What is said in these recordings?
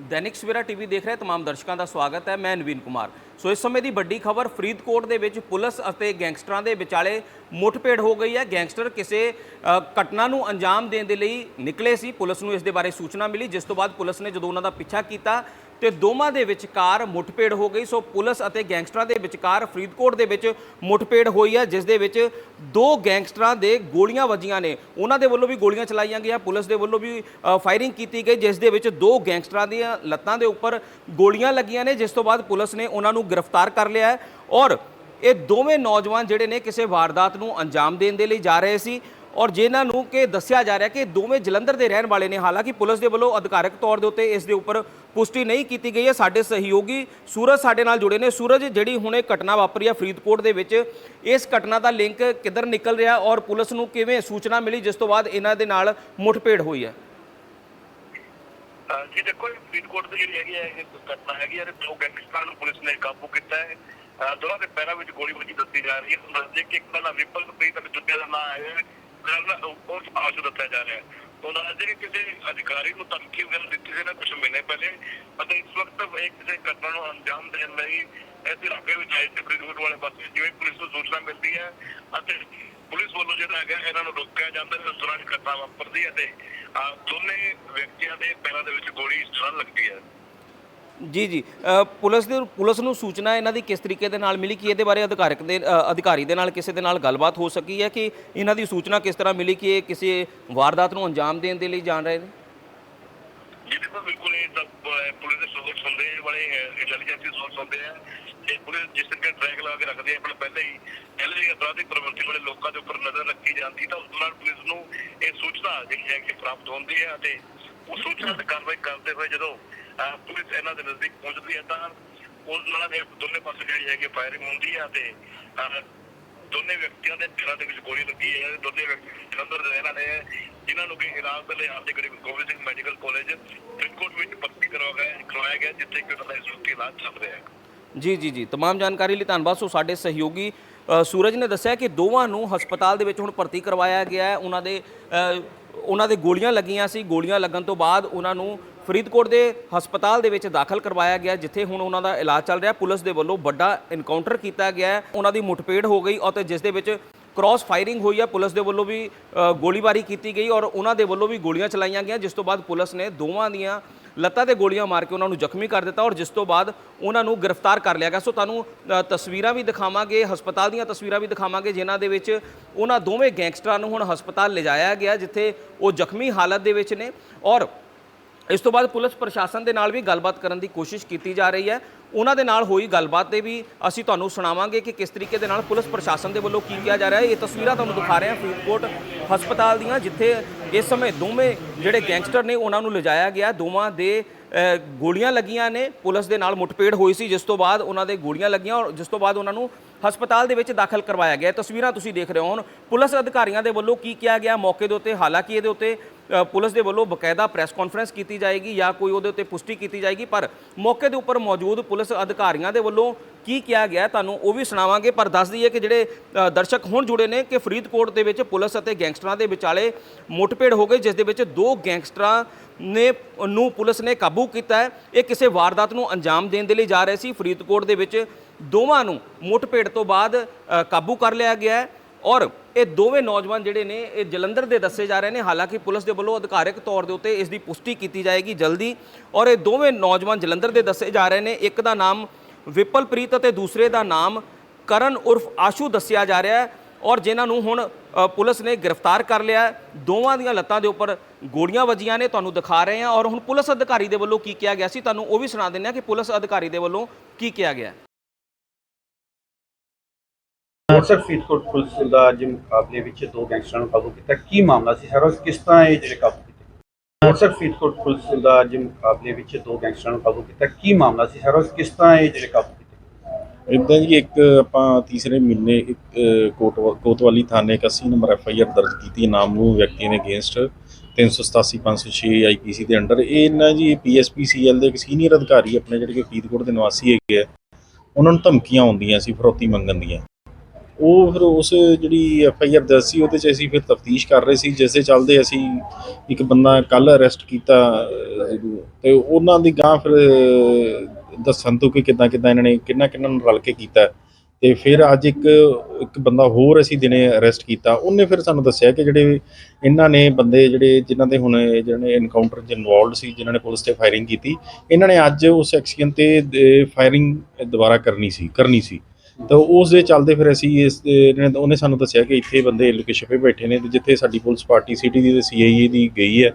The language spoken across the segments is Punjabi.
ਦੈਨਿਕ ਸਵੇਰਾ ਟੀਵੀ ਦੇਖ ਰਹੇ ਤਮਾਮ ਦਰਸ਼ਕਾਂ ਦਾ ਸਵਾਗਤ ਹੈ ਮੈਂ ਨਵੀਨ ਕੁਮਾਰ। ਸੋ ਇਸ ਸਮੇਂ ਦੀ ਵੱਡੀ ਖਬਰ ਫਰੀਦਕੋਟ ਦੇ ਵਿੱਚ ਪੁਲਿਸ ਅਤੇ ਗੈਂਗਸਟਰਾਂ ਦੇ ਵਿਚਾਲੇ ਮੁੱਠਭੇੜ ਹੋ ਗਈ ਹੈ। ਗੈਂਗਸਟਰ ਕਿਸੇ ਘਟਨਾ ਨੂੰ ਅੰਜਾਮ ਦੇਣ ਦੇ ਲਈ ਨਿਕਲੇ ਸੀ। ਪੁਲਿਸ ਨੂੰ ਇਸ ਦੇ ਬਾਰੇ ਸੂਚਨਾ ਮਿਲੀ, ਜਿਸ ਤੋਂ ਬਾਅਦ ਪੁਲਿਸ ਨੇ ਜਦੋਂ ਉਹਨਾਂ ਦਾ ਪਿੱਛਾ ਕੀਤਾ ਤੇ ਦੋਵਾਂ ਦੇ ਵਿਚਕਾਰ ਮੁੱਠਭੇੜ ਹੋ ਗਈ। ਸੋ ਪੁਲਿਸ ਅਤੇ ਗੈਂਗਸਟਰਾਂ ਦੇ ਵਿਚਕਾਰ ਫਰੀਦਕੋਟ ਦੇ ਵਿੱਚ ਮੁੱਠਭੇੜ ਹੋਈ ਹੈ, ਜਿਸ ਦੇ ਵਿੱਚ ਦੋ ਗੈਂਗਸਟਰਾਂ ਦੇ ਗੋਲੀਆਂ ਵੱਜੀਆਂ ਨੇ। ਉਹਨਾਂ ਦੇ ਵੱਲੋਂ ਵੀ ਗੋਲੀਆਂ ਚਲਾਈਆਂ ਗਈਆਂ। ਪੁਲਿਸ ਦੇ ਵੱਲੋਂ ਵੀ ਫਾਇਰਿੰਗ ਕੀਤੀ ਗਈ, ਜਿਸ ਦੇ ਵਿੱਚ ਦੋ ਗੈਂਗਸਟਰਾਂ ਦੀਆਂ ਲੱਤਾਂ ਦੇ ਉੱਪਰ ਗੋਲੀਆਂ ਲੱਗੀਆਂ ਨੇ। ਜਿਸ ਤੋਂ ਬਾਅਦ ਪੁਲਿਸ ਨੇ ਉਹਨਾਂ ਨੂੰ ਗ੍ਰਿਫਤਾਰ ਕਰ ਲਿਆ ਹੈ ਔਰ ਇਹ ਦੋਵੇਂ ਨੌਜਵਾਨ ਜਿਹੜੇ ਨੇ ਕਿਸੇ ਵਾਰਦਾਤ ਨੂੰ ਅੰਜਾਮ ਦੇਣ ਦੇ ਲਈ ਜਾ ਰਹੇ ਸੀ ਔਰ ਜਿਨ੍ਹਾਂ ਨੂੰ ਕਿ ਦੱਸਿਆ ਜਾ ਰਿਹਾ ਕਿ ਦੋਵੇਂ ਜਲੰਧਰ ਦੇ ਰਹਿਣ ਵਾਲੇ ਨੇ, ਹਾਲਾਂਕਿ ਪੁਲਿਸ ਦੇ ਵੱਲੋਂ ਅਧਿਕਾਰਕ ਤੌਰ ਦੇ ਉੱਤੇ ਇਸ ਦੇ ਉੱਪਰ ਪੁਸ਼ਟੀ ਨਹੀਂ ਕੀਤੀ ਗਈ ਹੈ। ਸਾਡੇ ਸਹਿਯੋਗੀ ਸੂਰਜ ਸਾਡੇ ਨਾਲ ਜੁੜੇ ਨੇ। ਸੂਰਜ, ਜਿਹੜੀ ਹੁਣੇ ਘਟਨਾ ਵਾਪਰੀ ਹੈ ਫਰੀਦਕੋਟ ਦੇ ਵਿੱਚ, ਇਸ ਘਟਨਾ ਦਾ ਲਿੰਕ ਕਿੱਧਰ ਨਿਕਲ ਰਿਹਾ ਔਰ ਪੁਲਿਸ ਨੂੰ ਕਿਵੇਂ ਸੂਚਨਾ ਮਿਲੀ, ਜਿਸ ਤੋਂ ਬਾਅਦ ਇਹਨਾਂ ਦੇ ਨਾਲ ਮੁੱਠਭੇੜ ਹੋਈ ਹੈ? ਜੀ ਦੇਖੋ, ਇਹ ਫਰੀਦਕੋਟ ਦੀ ਜਿਹੜੀ ਹੈਗੀ ਹੈ, ਇਹ ਘਟਨਾ ਹੈਗੀ ਹੈ ਦੋ ਗੈਂਗਸਟਰਾਂ ਨੂੰ ਪੁਲਿਸ ਨੇ ਕਾਬੂ ਕੀਤਾ ਹੈ। ਦੋਨਾਂ ਦੇ ਪੈਰਾਂ ਵਿੱਚ ਗੋਲੀ ਵੱਜੀ ਦੱਸੀ ਜਾ ਰਹੀ ਹੈ। ਤੁਹਾਨੂੰ ਕਿ ਇੱਕ ਦਾ ਨਾਮ ਵਿਪਲ ਪ੍ਰੀਤ ਅਤੇ ਦੂਜੇ ਦਾ ਨਾਮ ਹੈ ਕਰਨ ਉਹ ਆਸ਼ੂ ਦੱਸਿਆ ਜਾ ਰਿਹਾ ਹੈ। ਉਹਨਾਂ ਦੱਸ ਦਈਏ ਕਿਸੇ ਅਧਿਕਾਰੀ ਨੂੰ ਧਮਕੀ ਵਗੈਰਾ ਦਿੱਤੀ ਸੀ ਨਾ ਕੁਝ ਮਹੀਨੇ ਪਹਿਲੇ, ਅਤੇ ਇਸ ਵਕਤ ਇਹ ਕਿਸੇ ਘਟਨਾ ਨੂੰ ਅੰਜਾਮ ਦੇਣ ਲਈ ਇਸ ਇਲਾਕੇ ਵਿੱਚ ਆਏ ਸੀ, ਫਰੀਦਕੋਟ ਵਾਲੇ ਪਾਸੇ, ਜਿਵੇਂ ਪੁਲਿਸ ਨੂੰ ਸੂਚਨਾ ਮਿਲਦੀ ਹੈ, ਅਤੇ ਪੁਲਿਸ ਵੱਲੋਂ ਜਿਹੜਾ ਹੈਗਾ, ਇਹਨਾਂ ਨੂੰ ਰੋਕਿਆ ਜਾਂਦਾ ਹੈ ਉਸ ਘਟਨਾ ਵਾਪਰਦੀ ਹੈ ਤੇ ਦੋਨੇ ਵਿਅਕਤੀਆਂ ਦੇ ਪੈਰਾਂ ਦੇ ਵਿੱਚ ਗੋਲੀ ਇਸ ਤਰ੍ਹਾਂ ਲੱਗਦੀ ਹੈ। ਜੀ ਜੀ। ਪੁਲਿਸ ਦੇ, ਪੁਲਿਸ ਨੂੰ ਸੂਚਨਾ ਇਹਨਾਂ ਦੀ ਕਿਸ ਤਰੀਕੇ ਦੇ ਨਾਲ ਮਿਲੀ, ਕਿ ਇਹਦੇ ਬਾਰੇ ਅਧਿਕਾਰਕ ਦੇ ਅਧਿਕਾਰੀ ਦੇ ਨਾਲ, ਕਿਸੇ ਦੇ ਨਾਲ ਗੱਲਬਾਤ ਹੋ ਸਕੀ ਹੈ ਕਿ ਇਹਨਾਂ ਦੀ ਸੂਚਨਾ ਕਿਸ ਤਰ੍ਹਾਂ ਮਿਲੀ, ਕਿ ਇਹ ਕਿਸੇ ਵਾਰਦਾਤ ਨੂੰ ਅੰਜਾਮ ਦੇਣ ਦੇ ਲਈ ਜਾਣ ਰਹੇ ਨੇ? ਜੀ ਦੇਖੋ ਬਿਲਕੁਲ ਇਹ ਤਾਂ ਪੁਲਿਸ ਦੇ ਸੋਰਸ ਹੁੰਦੇ ਆ, ਇੰਟੈਲੀਜੈਂਸੀ ਸੋਰਸ ਹੁੰਦੇ ਆ। ਤੇ ਪੁਲਿਸ ਜਿਸ ਤਰੀਕੇ ਟਰੈਕ ਲਾ ਕੇ ਰੱਖਦੀ ਹੈ ਆਪਣਾ ਪਹਿਲੇ ਹੀ ਪਹਿਲੇ ਹੀ ਅਪਰਾਧਿਕ ਪ੍ਰਵਿਰਤੀ ਵਾਲੇ ਲੋਕਾਂ ਦੇ ਉੱਪਰ ਨਜ਼ਰ ਰੱਖੀ ਜਾਂਦੀ ਤਾਂ ਉਸ ਦੌਰਾਨ ਪੁਲਿਸ ਨੂੰ ਇਹ ਸੂਚਨਾ ਜਿਹੜੀ ਹੈ ਕਿ ਪ੍ਰਾਪਤ ਹੁੰਦੀ ਹੈ ਤੇ ਉਸ ਸੂਚਨਾ ਤੇ ਕਾਰਵਾਈ ਕਰਦੇ ਹੋਏ ਜਦੋਂ ਪੁਲਿਸ ਇਹਨਾਂ ਦੇ ਨਜ਼ਦੀਕ ਪਹੁੰਚਦੀ ਹੈ ਤਾਂ ਉਸ ਨਾਲ ਇਹ ਦੋਨੇ ਪਾਸੇ ਜਿਹੜੀ ਹੈ ਕਿ ਫਾਇਰਿੰਗ ਹੁੰਦੀ ਹੈ ਤੇ ਦੋਨੇ ਵਿਅਕਤੀਆਂ ਦੇ ਸਿਰਾਂ ਦੇ ਵਿੱਚ ਗੋਲੀ ਲੱਗੀ ਹੈ ਦੋਨੇ ਵਿਅਕਤੀ ਜਲੰਧਰ ਦੇ ਰਹਿਣ ਵਾਲੇ ਜਿਨ੍ਹਾਂ ਨੂੰ ਕਿ ਇਲਾਜ ਦੇ ਲਈ ਆਰਥਿਕ ਗਰੀਬ ਗੋਬਿੰਦ ਸਿੰਘ ਮੈਡੀਕਲ ਕਾਲਜ ਫਰੀਦਕੋਟ ਵਿੱਚ ਭਰਤੀ ਕਰਵਾਇਆ ਗਿਆ ਕਰਵਾਇਆ ਗਿਆ ਜਿੱਥੇ ਕਿ ਉਹਨਾਂ ਦਾ ਇਸ ਵਕਤ ਇਲਾਜ ਚੱਲ ਰਿਹਾ ਹੈ ਜੀ ਜੀ ਜੀ तमाम ਜਾਣਕਾਰੀ ਲਈ ਧੰਨਵਾਦ ਸੋ ਸਾਡੇ ਸਹਿਯੋਗੀ ਅ, ਸੂਰਜ ਨੇ ਦੱਸਿਆ ਕਿ ਦੋਵਾਂ ਨੂੰ ਹਸਪਤਾਲ ਦੇ ਵਿੱਚ ਹੁਣ ਭਰਤੀ ਕਰਵਾਇਆ ਗਿਆ ਹੈ ਉਹਨਾਂ ਦੇ ਅ, ਉਹਨਾਂ ਦੇ ਗੋਲੀਆਂ ਲੱਗੀਆਂ ਸੀ ਗੋਲੀਆਂ ਲੱਗਣ ਤੋਂ ਬਾਅਦ ਉਹਨਾਂ ਨੂੰ ਫਰੀਦਕੋਟ ਦੇ ਹਸਪਤਾਲ ਦੇ ਵਿੱਚ ਦਾਖਲ ਕਰਵਾਇਆ ਗਿਆ ਜਿੱਥੇ ਹੁਣ ਉਹਨਾਂ ਦਾ ਇਲਾਜ ਚੱਲ ਰਿਹਾ ਪੁਲਿਸ ਦੇ ਵੱਲੋਂ ਵੱਡਾ ਇਨਕਾਊਂਟਰ ਕੀਤਾ ਗਿਆ ਹੈ ਉਹਨਾਂ ਦੀ ਮੁੱਠਭੇੜ ਹੋ ਗਈ ਅਤੇ ਜਿਸ ਦੇ ਵਿੱਚ ਕ੍ਰਾਸ ਫਾਇਰਿੰਗ ਹੋਈ ਹੈ ਪੁਲਿਸ ਦੇ ਵੱਲੋਂ ਵੀ ਅ, ਗੋਲੀਬਾਰੀ ਕੀਤੀ ਗਈ ਔਰ ਉਹਨਾਂ ਦੇ ਵੱਲੋਂ ਵੀ ਗੋਲੀਆਂ ਚਲਾਈਆਂ ਗਈਆਂ ਜਿਸ ਤੋਂ ਬਾਅਦ ਪੁਲਿਸ ਨੇ ਦੋਵਾਂ ਦੀਆਂ ਲੱਤਾਂ ਤੇ ਗੋਲੀਆਂ ਮਾਰ ਕੇ ਉਹਨਾਂ ਨੂੰ ਜ਼ਖਮੀ ਕਰ ਦਿੱਤਾ ਔਰ ਜਿਸ ਤੋਂ ਬਾਅਦ ਉਹਨਾਂ ਨੂੰ ਗ੍ਰਿਫਤਾਰ ਕਰ ਲਿਆ ਗਿਆ। ਸੋ ਤੁਹਾਨੂੰ ਤਸਵੀਰਾਂ ਵੀ ਦਿਖਾਵਾਂਗੇ, ਹਸਪਤਾਲ ਦੀਆਂ ਤਸਵੀਰਾਂ ਵੀ ਦਿਖਾਵਾਂਗੇ, ਜਿਨ੍ਹਾਂ ਦੇ ਵਿੱਚ ਉਹਨਾਂ ਦੋਵੇਂ ਗੈਂਗਸਟਰਾਂ ਨੂੰ ਹੁਣ ਹਸਪਤਾਲ ਲਿਜਾਇਆ ਗਿਆ, ਜਿੱਥੇ ਉਹ ਜ਼ਖਮੀ ਹਾਲਤ ਦੇ ਵਿੱਚ ਨੇ ਔਰ ਇਸ ਤੋਂ ਬਾਅਦ ਪੁਲਿਸ ਪ੍ਰਸ਼ਾਸਨ ਦੇ ਨਾਲ ਵੀ ਗੱਲਬਾਤ ਕਰਨ ਦੀ ਕੋਸ਼ਿਸ਼ ਕੀਤੀ ਜਾ ਰਹੀ ਹੈ। ਉਹਨਾਂ ਦੇ ਨਾਲ ਹੋਈ ਗੱਲਬਾਤ ਦੇ ਵੀ ਅਸੀਂ ਤੁਹਾਨੂੰ ਸੁਣਾਵਾਂਗੇ ਕਿ ਕਿਸ ਤਰੀਕੇ ਦੇ ਨਾਲ ਪੁਲਿਸ ਪ੍ਰਸ਼ਾਸਨ ਦੇ ਵੱਲੋਂ ਕੀ ਕੀਤਾ ਜਾ ਰਿਹਾ ਹੈ। ਇਹ ਤਸਵੀਰਾਂ ਤੁਹਾਨੂੰ ਦਿਖਾ ਰਹੇ ਹਾਂ ਫਰੀਦਕੋਟ ਹਸਪਤਾਲ ਦੀਆਂ, ਜਿੱਥੇ ਇਸ ਸਮੇਂ ਦੋਵੇਂ ਜਿਹੜੇ ਗੈਂਗਸਟਰ ਨੇ ਉਹਨਾਂ ਨੂੰ ਲਿਜਾਇਆ ਗਿਆ। ਦੋਵਾਂ ਦੇ ਗੋਲੀਆਂ ਲੱਗੀਆਂ ਨੇ। ਪੁਲਿਸ ਦੇ ਨਾਲ ਮੁੱਠਭੇੜ ਹੋਈ ਸੀ, ਜਿਸ ਤੋਂ ਬਾਅਦ ਉਹਨਾਂ ਦੇ ਗੋਲੀਆਂ ਲੱਗੀਆਂ ਔਰ ਜਿਸ ਤੋਂ ਬਾਅਦ ਉਹਨਾਂ ਨੂੰ ਹਸਪਤਾਲ ਦੇ ਵਿੱਚ ਦਾਖਲ ਕਰਵਾਇਆ ਗਿਆ। ਤਸਵੀਰਾਂ ਤੁਸੀਂ ਦੇਖ ਰਹੇ ਹੋ ਹੁਣ। ਪੁਲਿਸ ਅਧਿਕਾਰੀਆਂ ਦੇ ਵੱਲੋਂ ਕੀ ਕਿਹਾ ਗਿਆ ਮੌਕੇ ਦੇ ਉੱਤੇ, ਹਾਲਾਂਕਿ ਇਹਦੇ ਉੱਤੇ ਪੁਲਿਸ ਦੇ ਵੱਲੋਂ ਬਕਾਇਦਾ ਪ੍ਰੈਸ ਕਾਨਫਰੰਸ ਕੀਤੀ ਜਾਏਗੀ ਜਾਂ ਕੋਈ ਉਹਦੇ ਉੱਤੇ ਪੁਸ਼ਟੀ ਕੀਤੀ ਜਾਏਗੀ, ਪਰ ਮੌਕੇ ਦੇ ਉੱਪਰ ਮੌਜੂਦ ਪੁਲਿਸ ਅਧਿਕਾਰੀਆਂ ਦੇ ਵੱਲੋਂ ਕੀ ਕਿਹਾ ਗਿਆ ਤੁਹਾਨੂੰ ਉਹ ਵੀ ਸੁਣਾਵਾਂਗੇ, ਪਰ ਦੱਸ ਦਈਏ ਕਿ ਜਿਹੜੇ ਦਰਸ਼ਕ ਹੁਣ ਜੁੜੇ ਨੇ ਕਿ ਫਰੀਦਕੋਟ ਦੇ ਵਿੱਚ ਪੁਲਿਸ ਅਤੇ ਗੈਂਗਸਟਰਾਂ ਦੇ ਵਿਚਾਲੇ ਮੁੱਠਭੇੜ ਹੋ ਗਈ, ਜਿਸ ਦੇ ਵਿੱਚ ਦੋ ਗੈਂਗਸਟਰਾਂ ਨੇ ਨੂੰ ਪੁਲਿਸ ਨੇ ਕਾਬੂ ਕੀਤਾ ਹੈ। ਇਹ ਕਿਸੇ ਵਾਰਦਾਤ ਨੂੰ ਅੰਜਾਮ ਦੇਣ ਦੇ ਲਈ ਜਾ ਰਹੇ ਸੀ। ਫਰੀਦਕੋਟ ਦੇ ਵਿੱਚ ਦੋਵਾਂ ਨੂੰ ਮੁੱਠਭੇੜ ਤੋਂ ਬਾਅਦ ਕਾਬੂ ਕਰ ਲਿਆ ਗਿਆ ਹੈ। ਔਰ ਇਹ ਦੋਵੇਂ ਨੌਜਵਾਨ ਜਿਹੜੇ ਨੇ, ਇਹ ਜਲੰਧਰ ਦੇ ਦੱਸੇ ਜਾ ਰਹੇ ਨੇ। ਹਾਲਾਂਕਿ ਪੁਲਿਸ ਦੇ ਵੱਲੋਂ ਅਧਿਕਾਰਕ ਤੌਰ ਦੇ ਉੱਤੇ ਇਸ ਦੀ ਪੁਸ਼ਟੀ ਕੀਤੀ ਜਾਏਗੀ ਜਲਦੀ। ਔਰ ਇਹ ਦੋਵੇਂ ਨੌਜਵਾਨ ਜਲੰਧਰ ਦੇ ਦੱਸੇ ਜਾ ਰਹੇ ਨੇ। ਇੱਕ ਦਾ ਨਾਮ ਵਿਪਲਪ੍ਰੀਤ ਅਤੇ ਦੂਸਰੇ ਦਾ ਨਾਮ ਕਰਨ ਉਰਫ ਆਸ਼ੂ ਦੱਸਿਆ ਜਾ ਰਿਹਾ ਹੈ। ਔਰ ਜਿਨ੍ਹਾਂ ਨੂੰ ਹੁਣ ਪੁਲਿਸ ਨੇ ਗ੍ਰਿਫਤਾਰ ਕਰ ਲਿਆ ਦੋਵਾਂ ਦੀਆਂ ਲੱਤਾਂ ਦੇ ਉੱਪਰ ਗੋਲੀਆਂ ਵੱਜੀਆਂ ਨੇ, ਤੁਹਾਨੂੰ ਦਿਖਾ ਰਹੇ ਹਾਂ। ਔਰ ਹੁਣ ਪੁਲਿਸ ਅਧਿਕਾਰੀ ਦੇ ਵੱਲੋਂ ਕੀ ਕਿਹਾ ਗਿਆ ਸੀ? ਤੁਹਾਨੂੰ ਉਹ ਵੀ ਸੁਣਾ ਦਿੰਦੇ ਹਾਂ ਕਿ ਪੁਲਿਸ ਅਧਿਕਾਰੀ ਦੇ ਵੱਲੋਂ ਕੀ ਕਿਹਾ ਗਿਆ ਹੈ। ਫਰੀਦਕੋਟ ਪੁਲਿਸ ਦਾ ਅੱਜ ਮੁਕਾਬਲੇ ਵਿੱਚ ਦੋ ਗੈਂਗਸਟਰਾਂ ਨੂੰ ਕਾਬੂ ਕੀਤਾ। ਕੀ ਮਾਮਲਾ ਸੀ? ਸਾਰਾ ਕਿਸ ਤਰ੍ਹਾਂ ਇਹ ਜਿਹੜੇ ਕਾਬੂ ਕੀਤੇ ਸਰ ਫਰੀਦਕੋਟ ਪੁਲਿਸ ਦਾ ਅੱਜ ਮੁਕਾਬਲੇ ਵਿੱਚ ਦੋ ਗੈਂਗਸਟਰਾਂ ਨੂੰ ਕਾਬੂ ਕੀਤਾ। ਕੀ ਮਾਮਲਾ ਸੀ? ਸਾਰਾ ਕਿਸ ਤਰ੍ਹਾਂ ਇਹ ਜਿਹੜੇ ਕਾਬੂ ਕੀਤੇ ਇਦਾਂ ਜੀ ਇੱਕ ਆਪਾਂ ਤੀਸਰੇ ਮਹੀਨੇ ਇੱਕ ਅ, ਕੋਤਵਾਲੀ ਥਾਣੇ 81 ਨੰਬਰ ਐਫ ਆਈ ਆਰ ਦਰਜ ਕੀਤੀ ਨਾਮੂ ਵਿਅਕਤੀ ਨੇ ਅਗੇਂਸਟ 387 506 ਆਈਪੀਸੀ ਦੇ ਅੰਡਰ। ਇਹ ਨਾ ਜੀ ਪੀਐਸਪੀ ਸੀਐਲ ਦੇ ਇੱਕ ਸੀਨੀਅਰ ਅਧਿਕਾਰੀ ਆਪਣੇ ਜਿਹੜੇ ਕਿ ਫਰੀਦਕੋਟ ਦੇ ਨਿਵਾਸੀ ਹੈਗੇ ਆ ਉਹਨਾਂ ਨੂੰ ਧਮਕੀਆਂ ਆਉਂਦੀਆਂ ਸੀ ਫਰੋਤੀ ਮੰਗਣ ਦੀਆਂ। ਉਹ ਫਿਰ ਉਸ ਜਿਹੜੀ ਐਫ ਆਈ ਆਰ ਦਰਜ ਸੀ ਉਹਦੇ 'ਚ ਅਸੀਂ ਫਿਰ ਤਫਤੀਸ਼ ਕਰ ਰਹੇ ਸੀ ਜਿਸ ਦੇ ਚੱਲਦੇ ਅਸੀਂ ਇੱਕ ਬੰਦਾ ਕੱਲ ਅਰੈਸਟ ਕੀਤਾ ਅਹ, ਤੇ ਉਹਨਾਂ ਦੀ ਗਾਂ ਫਿਰ ਦੱਸਣ ਤੋਂ ਕਿ ਕਿੱਦਾਂ ਕਿੱਦਾਂ ਇਹਨਾਂ ਨੇ ਕਿੰਨਾ ਕਿੰਨਾ ਨੂੰ ਰਲ ਕੇ ਕੀਤਾ। ਤੇ ਫਿਰ ਅੱਜ ਇੱਕ ਇੱਕ ਬੰਦਾ ਹੋਰ ਅਸੀਂ ਦਿਨੇ ਅਰੈਸਟ ਕੀਤਾ। ਉਹਨੇ ਫਿਰ ਸਾਨੂੰ ਦੱਸਿਆ ਕਿ ਜਿਹੜੇ ਇਹਨਾਂ ਨੇ ਬੰਦੇ ਜਿਹੜੇ ਜਿਨ੍ਹਾਂ ਦੇ ਹੁਣ ਜਿਹੜੇ ਇਨਕਾਊਂਟਰ 'ਚ ਇਨਵੋਲਡ ਸੀ ਜਿਨ੍ਹਾਂ ਨੇ ਪੁਲਿਸ ਤੇ ਫਾਇਰਿੰਗ ਕੀਤੀ ਇਹਨਾਂ ਨੇ ਅੱਜ ਉਸ ਐਕਸੀਡੈਂਟ ਤੇ ਫਾਇਰਿੰਗ ਦੁਬਾਰਾ ਕਰਨੀ ਸੀ ਕਰਨੀ ਸੀ। ਤਾਂ ਉਸ ਦੇ ਚੱਲਦੇ ਫਿਰ ਅਸੀਂ ਇਸ ਉਹਨੇ ਸਾਨੂੰ ਦੱਸਿਆ ਕਿ ਇੱਥੇ ਬੰਦੇ ਲੋਕੇਸ਼ਨ 'ਤੇ ਬੈਠੇ ਨੇ ਤੇ ਜਿੱਥੇ ਸਾਡੀ ਪੁਲਿਸ ਪਾਰਟੀ ਸਿਟੀ ਦੀ ਤੇ ਸੀਆਈਏ ਦੀ ਗਈ ਹੈ।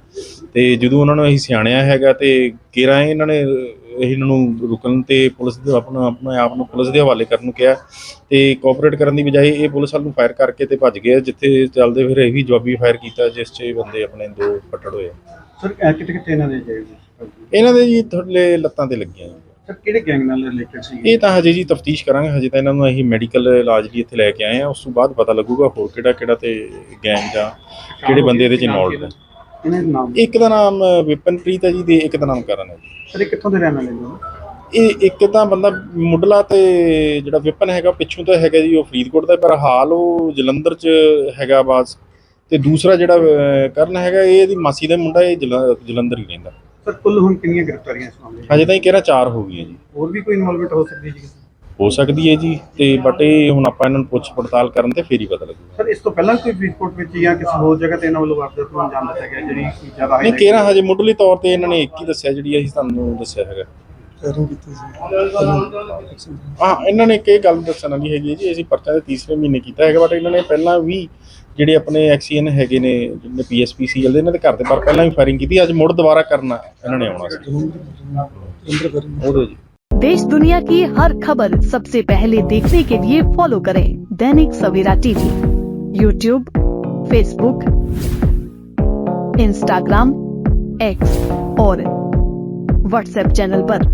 ਤੇ ਜਦੋਂ ਉਹਨਾਂ ਨੂੰ ਅਸੀਂ ਸਿਆਣਿਆ ਹੈਗਾ ਤੇ ਕੇਰਾ ਇਹਨਾਂ ਨੇ ਇਹਨਾਂ ਨੂੰ ਰੁਕਣ ਤੇ ਪੁਲਿਸ ਦੇ ਆਪਣਾ ਆਪਣੇ ਆਪ ਨੂੰ ਪੁਲਿਸ ਦੇ ਹਵਾਲੇ ਕਰਨ ਨੂੰ ਕਿਹਾ। ਤੇ ਕੋਆਪਰੇਟ ਕਰਨ ਦੀ ਬਜਾਏ ਇਹ ਪੁਲਿਸ ਵੱਲ ਨੂੰ ਫਾਇਰ ਕਰਕੇ ਤੇ ਭੱਜ ਗਏ ਜਿੱਥੇ ਚੱਲਦੇ ਫਿਰ ਇਹ ਵੀ ਜਵਾਬੀ ਫਾਇਰ ਕੀਤਾ ਜਿਸ 'ਚ ਬੰਦੇ ਆਪਣੇ ਦੋ ਫੱਟੜ ਹੋਏ ਸਰ ਕਿਤੇ ਕਿਤੇ ਇਹਨਾਂ ਦੇ ਜਾਏ ਇਹਨਾਂ ਦੇ ਜੀ ਥੋੜੇ ਲੱਤਾਂ ਤੇ ਲੱਗੀਆਂ। ਸਰ ਕਿਹੜੇ ਗੈਂਗ ਨਾਲ ਰਿਲੇਟਡ ਸੀ? ਇਹ ਤਾਂ ਹਜੇ ਜੀ ਤਫਤੀਸ਼ ਕਰਾਂਗੇ ਹਜੇ ਤਾਂ ਇਹਨਾਂ ਨੂੰ ਅਸੀਂ ਮੈਡੀਕਲ ਇਲਾਜ ਲਈ ਇੱਥੇ ਲੈ ਕੇ ਆਏ ਆ ਉਸ ਤੋਂ ਬਾਅਦ ਪਤਾ ਲੱਗੂਗਾ ਹੋਰ ਕਿਹੜਾ ਕਿਹੜਾ ਤੇ ਗੈਂਗ ਜਾਂ ਕਿਹੜੇ ਬੰਦੇ ਇਹਦੇ ਚ ਇਨਵੋਲਡ ਇਹਨਾਂ ਦੇ ਨਾਮ? ਇੱਕ ਦਾ ਨਾਮ ਵਿਪਨਪ੍ਰੀਤ ਹੈ ਜੀ ਤੇ ਇੱਕ ਦਾ ਨਾਮ ਕਰਨ ਹੈ ਜੀ। ਸਰ ਇਹ ਕਿੱਥੋਂ ਦੇ ਰਹਿਣ ਵਾਲੇ ਨੇ ਇਹ ਇੱਕ ਤਾਂ ਬੰਦਾ ਮੁੱਢਲਾ ਤੇ ਜਿਹੜਾ ਵਿਪਨ ਹੈਗਾ ਪਿੱਛੋਂ ਤਾਂ ਹੈਗਾ ਜੀ ਉਹ ਫਰੀਦਕੋਟ ਦਾ ਪਰ ਹਾਲ ਉਹ ਜਲੰਧਰ ਚ ਹੈਗਾ ਬਾਸ ਤੇ ਦੂਸਰਾ ਜਿਹੜਾ ਕਰਨ ਹੈਗਾ ਇਹ ਇਹਦੀ ਮਾਸੀ ਦਾ ਮੁੰਡਾ ਇਹ ਜਲ- ਜਲੰਧਰ ਹੀ ਰਹਿੰਦਾ। ਸਰ ਕੁੱਲ ਹੁਣ ਕਿੰਨੀਆਂ ਗ੍ਰਿਫਤਾਰੀਆਂ ਇਸ ਮਾਮਲੇ 'ਚ? ਹਜੇ ਤਾਂ ਇਹ ਕਿਹੜਾ ਚਾਰ ਹੋ ਗਈਆਂ ਜੀ ਹੋਰ ਵੀ ਕੋਈ ਇਨਵੋਲਵਮੈਂਟ ਹੋ ਸਕਦੀ ਹੈ ਜੀ ਕਿਸੇ ਦੀ? ਹੋ ਸਕਦੀ ਹੈ ਜੀ ਤੇ ਬਟ ਇਹ ਹੁਣ ਆਪਾਂ ਇਹਨਾਂ ਨੂੰ ਪੁੱਛ ਪੜਤਾਲ ਕਰਨ ਤੇ ਫੇਰ ਹੀ ਪਤਾ ਲੱਗੂਗਾ ਸਰ ਇਸ ਤੋਂ ਪਹਿਲਾਂ ਕੋਈ ਫਰੀਦਕੋਟ ਵਿੱਚ ਜਾਂ ਕਿਸੇ ਹੋਰ ਜਗ੍ਹਾ ਤੇ ਇਹਨਾਂ ਵੱਲੋਂ ਵਾਰਦਾਤ ਨੂੰ ਅੰਜਾਮ ਦਿੱਤਾ ਗਿਆ ਜਿਹੜੀ ਜ਼ਿਆਦਾ ਨਹੀਂ ਕਿਹੜਾ ਹਜੇ ਮੁੱਢਲੀ ਤੌਰ ਤੇ ਇਹਨਾਂ ਨੇ ਇੱਕ ਹੀ ਦੱਸਿਆ ਜਿਹੜੀ ਅਸੀਂ ਤੁਹਾਨੂੰ ਦੱਸਿਆ ਹੈਗਾ ਹਾਂ ਇਹਨਾਂ ਨੇ ਇੱਕ ਇਹ ਗੱਲ ਦੱਸਣ ਵਾਲੀ ਹੈਗੀ ਹੈ ਜੀ ਅਸੀਂ ਪਰਚਾ ਦੇ ਤੀਸਰੇ ਮਹੀਨੇ ਕੀਤਾ ਹੈਗਾ ਬਟ ਇਹਨਾਂ ਨੇ ਪਹਿਲਾਂ ਵੀ ਜਿਹੜੇ ਆਪਣੇ ਐਕਸੀਅਨ ਹੈਗੇ ਨੇ ਜਿਹੜੇ ਪੀਐਸਪੀਸੀ ਦੇ ਇਹਨਾਂ ਦੇ ਘਰ ਦੇ ਬਾਹਰ ਪਹਿਲਾਂ ਵੀ ਫਾਇਰਿੰਗ ਕੀਤੀ ਅੱਜ ਮੁੜ ਦੁਬਾਰਾ ਕਰਨਾ ਇਹਨਾਂ ਨੇ ਆਉਣਾ ਸੀ ਉਹਦੇ ਜੀ देश दुनिया की हर खबर सबसे पहले देखने के लिए फॉलो करें Dainik Savera TV YouTube Facebook Instagram X और व्हाट्सएप चैनल पर।